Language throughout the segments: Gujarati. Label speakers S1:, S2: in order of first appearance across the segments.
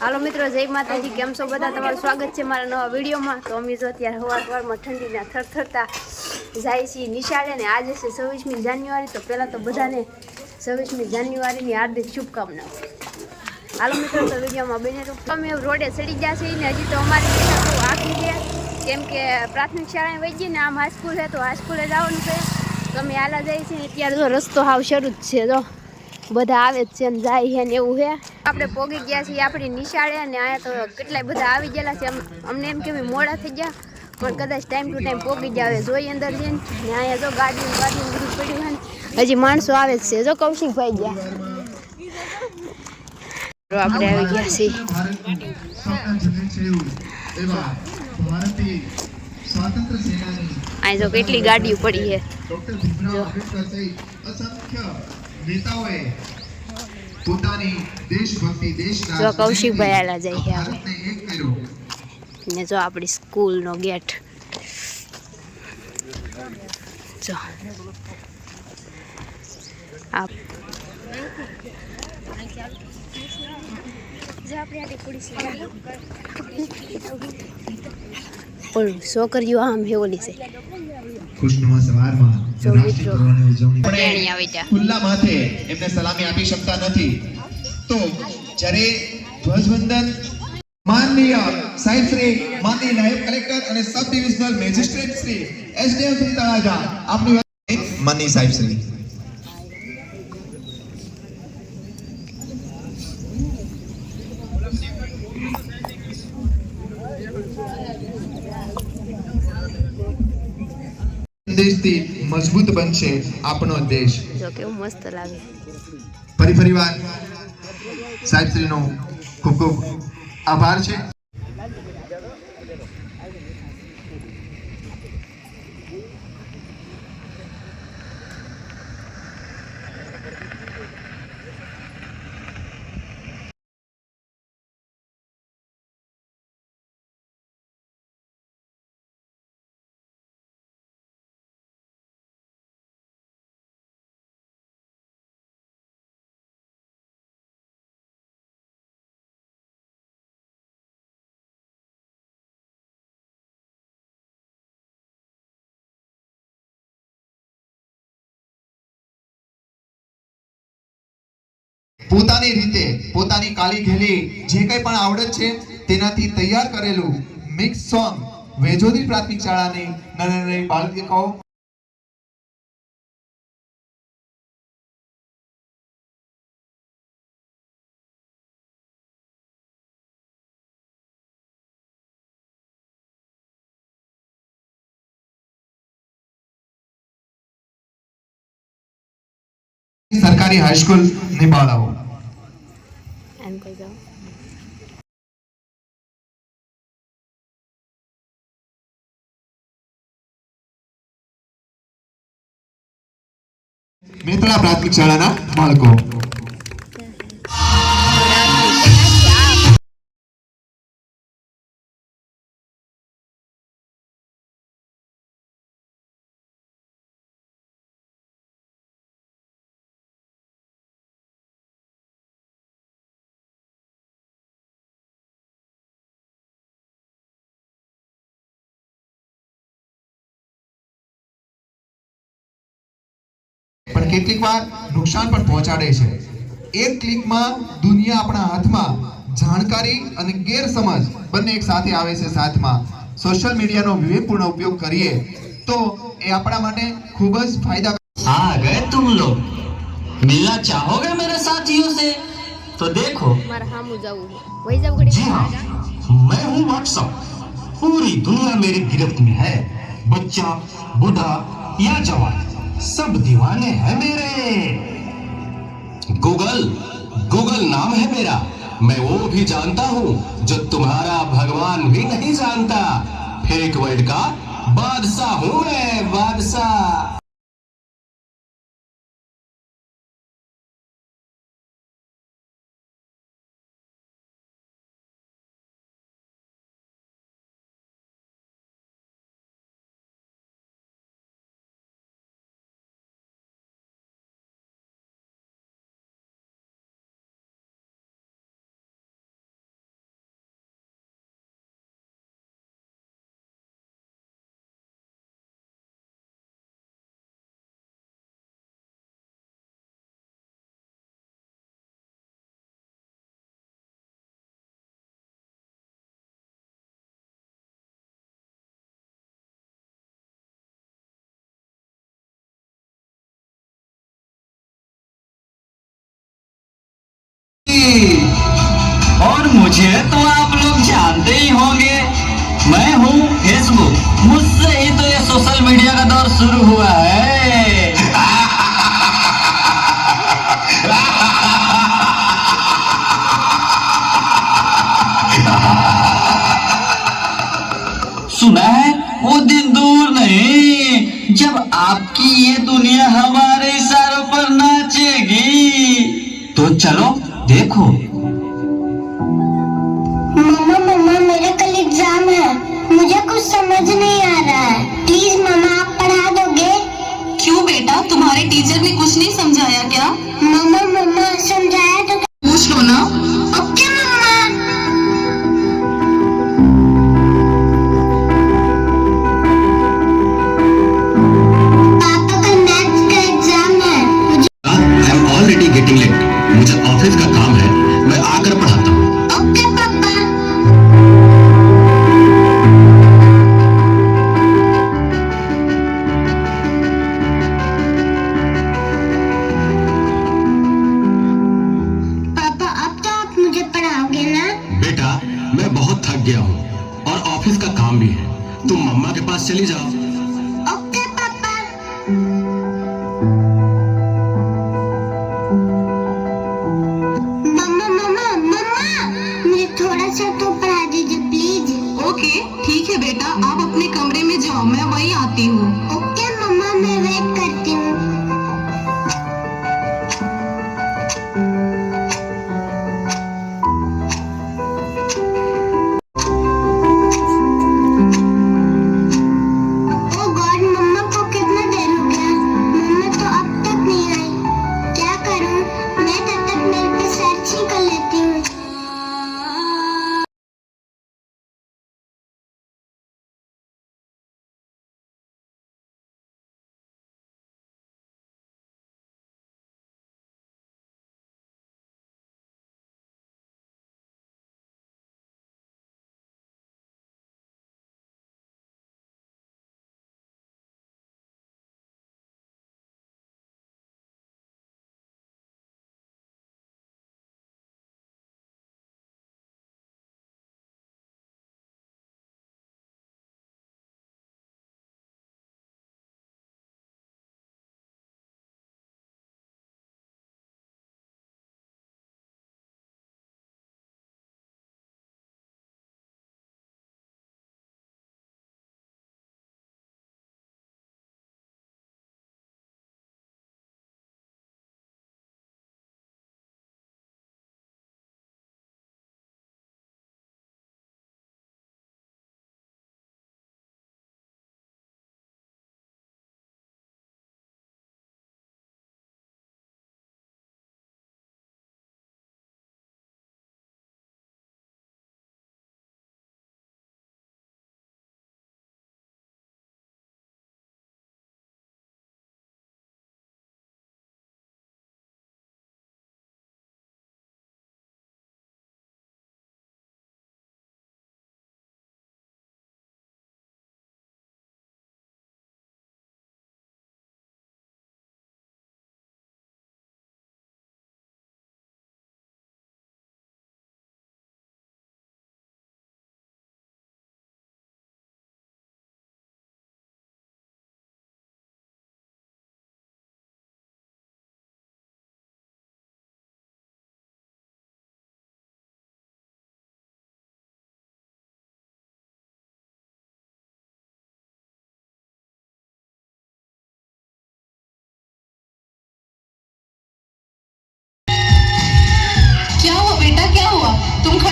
S1: હાલો મિત્રો, જય માતાજી. કેમ છો બધા? તમારું સ્વાગત છે મારા નવા વિડીયોમાં. તો અમે જો અત્યારે સવાર સવારમાં ઠંડીના થરથરતા જાય છીએ નિશાળે ને આજે છે છવ્વીસમી જાન્યુઆરી. તો પહેલાં તો બધાને છવ્વીસમી જાન્યુઆરીની હાર્દિક શુભકામનાઓ. હાલો મિત્રો, તો વિડીયોમાં બને અમે રોડે ચડી ગયા છીએ ને હજી તો અમારી આખી ગયા કેમ કે પ્રાથમિક શાળાએ વહી ગઈ ને આમ હાઈસ્કૂલ છે, તો હાઈસ્કૂલે જવાનું છે. તો અમે હાલા જઈએ છીએ. અત્યારે તો રસ્તો હાવ શરૂ જ છે, જો. બધા આવે જ છે ને જાય છે ને એવું છે આપણે પોગી ગયા છીએ આપણી નિશાળે અને અહીંયા તો કેટલાય બધા આવી ગયેલા છે અમ- અમને એમ કે અમે મોડા થઈ ગયા પણ કદાચ ટાઈમ ટુ ટાઈમ પોગી ગયા હવે જોઈએ અંદર જઈને ને અહીંયા જો ગાડી ને ગાડી બધું પડ્યું છે ને હજી માણસો આવે જ છે જો કૌશિકભાઈ ગયા તો આપણે આવી ગયા છીએ
S2: સ્વાતંત્ર્ય સેનાની
S1: અહીં જો કેટલી ગાડીઓ પડી છે
S2: ડોક્ટર ભીમરાવ આંબેડકર સહિત અસંખ્ય નેતાઓએ પોતાની દેશભક્તિ દેશના
S1: જો કૌશિકભાઈ આલા જાય છે હવે.
S2: ભારતને એક કર્યો
S1: ને જો આપણી સ્કૂલનો ગેટ જો આ ઓલું છોકરીઓ આમ હે ઓલી છે
S2: ખુશનુમા સવારમાં રાષ્ટ્રીય ધોરણે ઉજવણી ખુલ્લા માથે એમને સલામી આપી શકતા નથી. તો જ્યારે ધ્વજવંદન માનનીય સાહેબ શ્રી માનનીય નાયબ કલેક્ટર અને sub divisional magistrate Shri SDM Shri Talaja આપની માનનીય સાહેબ શ્રી દેશથી મજબૂત બનશે આપણો દેશ.
S1: જો કેવું મસ્ત લાગે.
S2: ફરી ફરી વાર. સાહેબશ્રીનો ખૂબ ખૂબ આભાર છે. પોતાની રીતે, પોતાની કાલી ઘેલી જે કંઈ પણ આવડત છે, તેનાથી તૈયાર કરેલું મિક્સ સોંગ વેજોદી પ્રાથમિક શાળાની નાની નાની બાળકો સરકારી હાઈસ્કૂલની બાળાઓ
S1: એમ કહી જાઓ
S2: મેત્રા પ્રાથમિક શાળાના બાળકો પણ કેટલીક વાર નુકસાન પણ પહોંચાડે છે એક ક્લિકમાં દુનિયા આપણા હાથમાં જાણકારી અને ગેરસમજ બંને એક સાથે આવે છે સાથમાં સોશિયલ મીડિયાનો વિવેકપૂર્ણ ઉપયોગ કરીએ તો એ આપણા માટે ખૂબ જ ફાયદા
S3: आ गए तुम लोग मिलना चाहोगे मेरे साथियों से तो देखो
S1: મારે સામું જવું વહી જવું
S3: जी हाँ मैं हूँ व्हाट्सअप पूरी दुनिया मेरी गिरफ्त में है बच्चा बूढ़ा या जवान सब दीवाने हैं मेरे। गूगल गूगल नाम है मेरा। मैं वो भी जानता हूँ जो तुम्हारा भगवान भी नहीं जानता। फेक वर्ल्ड का बादशाह हूँ मैं, बादशाह।
S4: मुझे तो आप लोग जानते ही होंगे, मैं हूँ फेसबुक मुझसे ही तो ये सोशल मीडिया का दौर शुरू हुआ है। सुना है, वो दिन दूर नहीं, जब आपकी ये दुनिया हमारे इशारों पर नाचेगी। तो चलो देखो।
S5: मम्मा मम्मा मेरा कल एग्ज़ाम है। मुझे कुछ समझ नहीं आ रहा है। प्लीज़ मम्मा आप पढ़ा दोगे?
S6: क्यों बेटा? तुम्हारे टीचर ने कुछ नहीं समझाया क्या?
S5: मम्मा मम्मा समझाया तो
S3: गया हूँ और ऑफ़िस का काम भी है। तुम मम्मा के पास चली जाओ।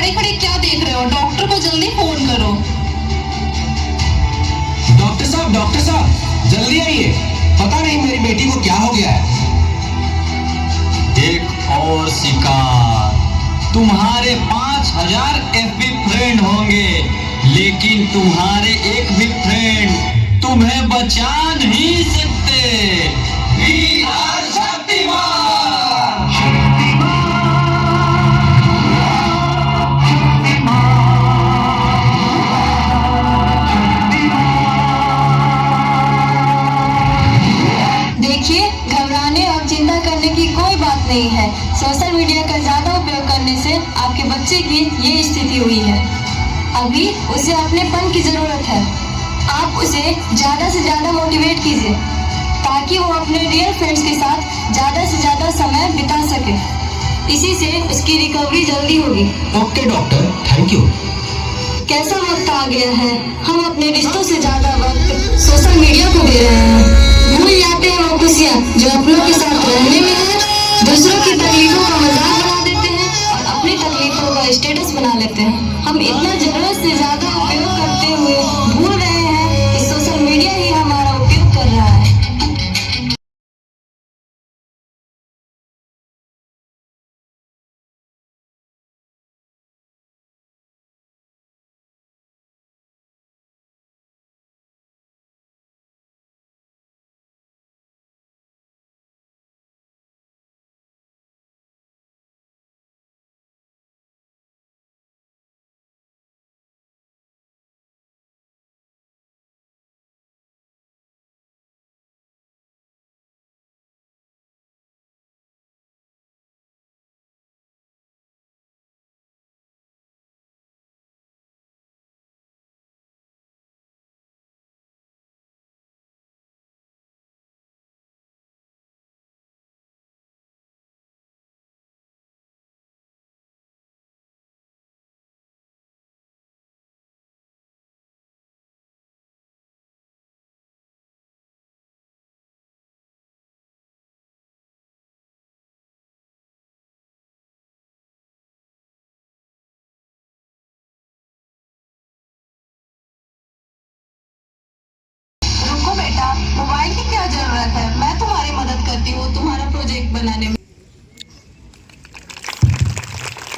S6: खड़े खड़े क्या देख रहे हो? डॉक्टर को जल्दी फ़ोन करो।
S3: डॉक्टर साहब डॉक्टर साहब जल्दी आइए। पता नहीं मेरी बेटी को क्या हो गया है।
S4: एक और शिकार। तुम्हारे पाँच हज़ार एफ़ फ्रेंड होंगे लेकिन तुम्हारे एक भी फ्रेंड तुम्हें बचा नहीं सकते।
S6: बच्चे की ये स्थिति हुई है। अभी उसे अपने पन की ज़रूरत है। आप उसे ज़्यादा से ज़्यादा मोटिवेट कीजिए ताकि वो अपने रियल फ्रेंड्स के साथ ज़्यादा से ज़्यादा समय बिता सके। इसी से उसकी रिकवरी जल्दी होगी।
S3: ओके डॉक्टर थैंक यू
S6: कैसा वक्त आ गया है? हम अपने रिश्तों से ज़्यादा वक्त सोशल मीडिया को दे रहे हैं। भूल जाते हैं वो खुशियाँ जो अपनों के साथ रहने में है दूसरों की तकलीफों का मज़ाक बना देते और अपनी तकलीफों का स्टेटस बना लेते हैं। हम इतना ज़रूरत से ज़्यादा उपयोग करते हुए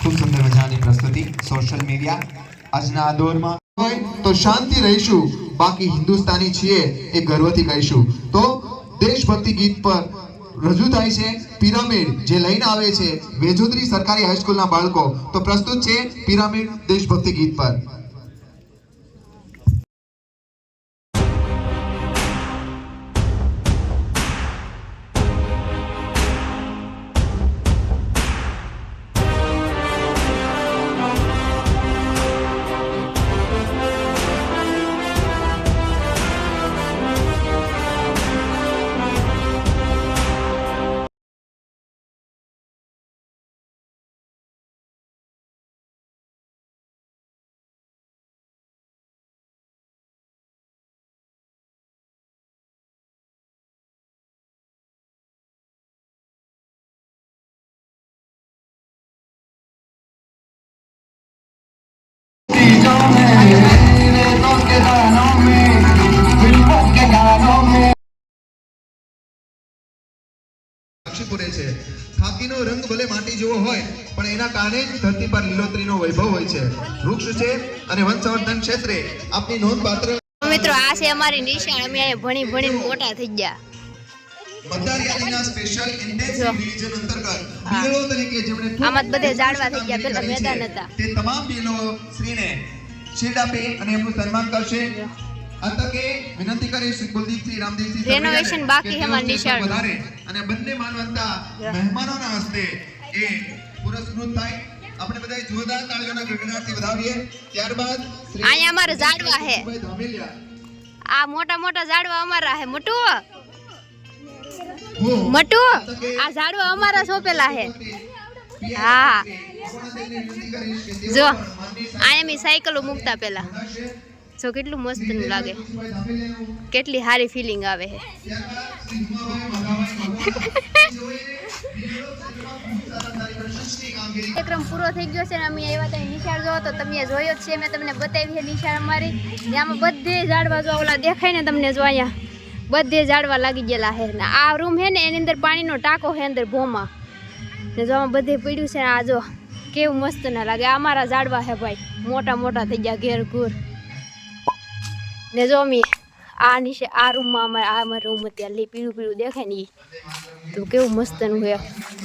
S2: ખૂબ સુંદર મજાની પ્રસ્તુતિ સોશિયલ મીડિયા આજના દોરમાં. હોય તો શાંતિ રહીશું. બાકી હિન્દુસ્તાની છીએ એ ગર્વથી કહીશું. તો દેશભક્તિ ગીત પર રજૂ થાય છે પિરામિડ જે લઈને આવે છે વેજોદરી સરકારી હાઈસ્કૂલના બાળકો. તો પ્રસ્તુત છે પિરામિડ દેશભક્તિ ગીત પર. પૂરે છે. ખાકીનો રંગ ભલે માટી જેવો હોય પણ એના કારણે જ ધરતી પર લીલોતરીનો વૈભવ હોય છે. વૃક્ષ છે અને વન સંવર્ધન ક્ષેત્રે આપની નોંધપાત્ર
S1: મિત્રો આ છે અમારી નિશાળ. અમે અહીંયા ભણી ભણીને મોટા થઈ ગયા.
S2: મતદાર યાદીના સ્પેશિયલ ઇન્ટેન્સિવ ડિવિઝન અંતર્ગત
S1: હા.
S2: તરીકે જેમણે
S1: આમાં બધે ઝાડવા થઈ ગયા, પેલા મેદાન હતા.
S2: તે તમામ બીએલઓ શ્રીને શિલ્ડ આપી અને એમનું સન્માન કરશે. તકે વિનંતી કરીશ કુલદીપસિંહ રામદેવસિંહ
S1: Renovation બાકી
S2: કે
S1: છે અમારી
S2: તેઓ સ્ટેજ પર
S1: નિશાળમાં.
S2: પધારે અને બંને માનવંતા મહેમાનોના હસ્તે એ પુરસ્કૃત થાય. આપણે બધા જોરદાર તાળીઓના ગગડાટથી વધાવીએ. ત્યારબાદ
S1: અહીંયા અમારે ઝાડવા હે. આ મોટા મોટા ઝાડવા અમારા હે મોટું.
S2: હું.
S1: મોટું આ ઝાડવા અમારા સોંપેલા હે. હા. જો અહીંયા મેં સાયકલો મૂકતા પેલા. જો કેટલું મસ્ત લાગે. કેટલી સારી ફિલિંગ આવે છે કાર્યક્રમ પૂરો થઈ ગયો છે ને અમે આવ્યા ત્યાં નિશાળ જો તો તમે જોયો જ છે, મેં તમને બતાવી છે નિશાળ અમારી. આમાં બધે ઝાડવા જો ઓલા દેખાય ને તમને જો બધે ઝાડવા લાગી ગયેલા છે ને આ રૂમ છે ને એની અંદર પાણીનો ટાંકો છે અંદર ભોમાં. ને જો બધે પડ્યું છે આ જો કેવું મસ્ત ના લાગે. અમારા ઝાડવા છે ભાઈ. મોટા મોટા થઈ ગયા ઘેર ઘૂર. ને જો મી આ નીચે આ રૂમમાં અમારે આ અમારા રૂમ અત્યારે લી પીળું પીળું દેખાય ને એ તો કેવું મસ્તનું હે.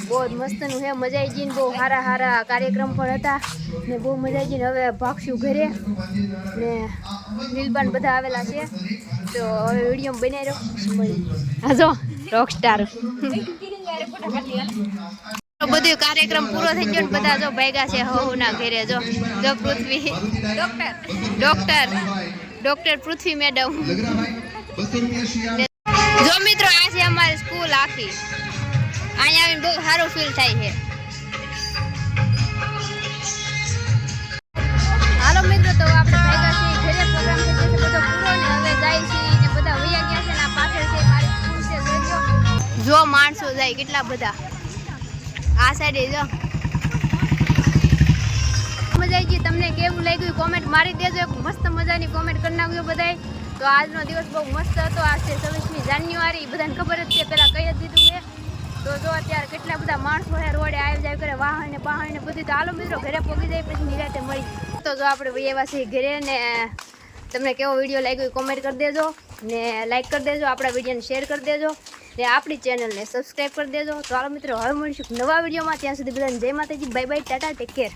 S1: બહુ જ મસ્તનું હે મજા આવી જઈને બહુ સારા સારા કાર્યક્રમ પણ હતા. ને બહુ મજા આવી જઈને હવે ભાગશું ઘરે. ને નીલબાન બધા આવેલા છે. તો હવે વીડિયો બનાવી રહ્યો. હા જો રોક સ્ટાર બધું કાર્યક્રમ પૂરો થઈ ગયો ને બધા જો ભેગા છે હવના ઘેરે જો જો Prithvi. Doctor doctor doctor Prithvi madam
S2: લગરાભાઈ બસો રૂપિયા શિયા
S1: જો મિત્રો આ છે અમારી સ્કૂલ આખી અહીંયા આવીને બહુ સારું ફીલ થાય છે હાલો મિત્રો તો આપણે ભેગા છીએ ઘરે પ્રોગ્રામ થઈ ગયો છે બધો પૂરો ને હવે જાય છીએ ને બધા વૈયા ગયા છે ને આ પાછળ છે મારી સ્કૂલ છે જોજો જો માણસો જાય કેટલા બધા આ સાઈડે જો મજા આવી ગઈ તમને કેવું લાગ્યું કોમેન્ટ મારી દેજો એક મસ્ત મજાની કોમેન્ટ કરી નાખજો બધાય. તો આજનો દિવસ બહુ મસ્ત હતો. આજ છે છવ્વીસમી જાન્યુઆરી. બધાને ખબર જ છે, પહેલાં કહી જ દીધું એ તો જો અત્યારે કેટલા બધા માણસો હે, રોડે આવી જાય કરે, વાહન ને વાહન ને બધું. તો હાલો મિત્રો, ઘરે પહોંચી જાય, પછી નિરાતે મળી. તો જો આપણે એવા છીએ ઘરે ને તમને કેવો વીડિયો લાગ્યો કોમેન્ટ કરી દેજો. ને લાઈક કરી દેજો, આપણા વિડીયોને શેર કરી દેજો. ને આપણી ચેનલને સબસ્ક્રાઈબ કરી દેજો. તો હાલો મિત્રો, હવે મળીશું નવા વિડીયોમાં. ત્યાં સુધી બધાને જય માતાજી. Bye bye tata take care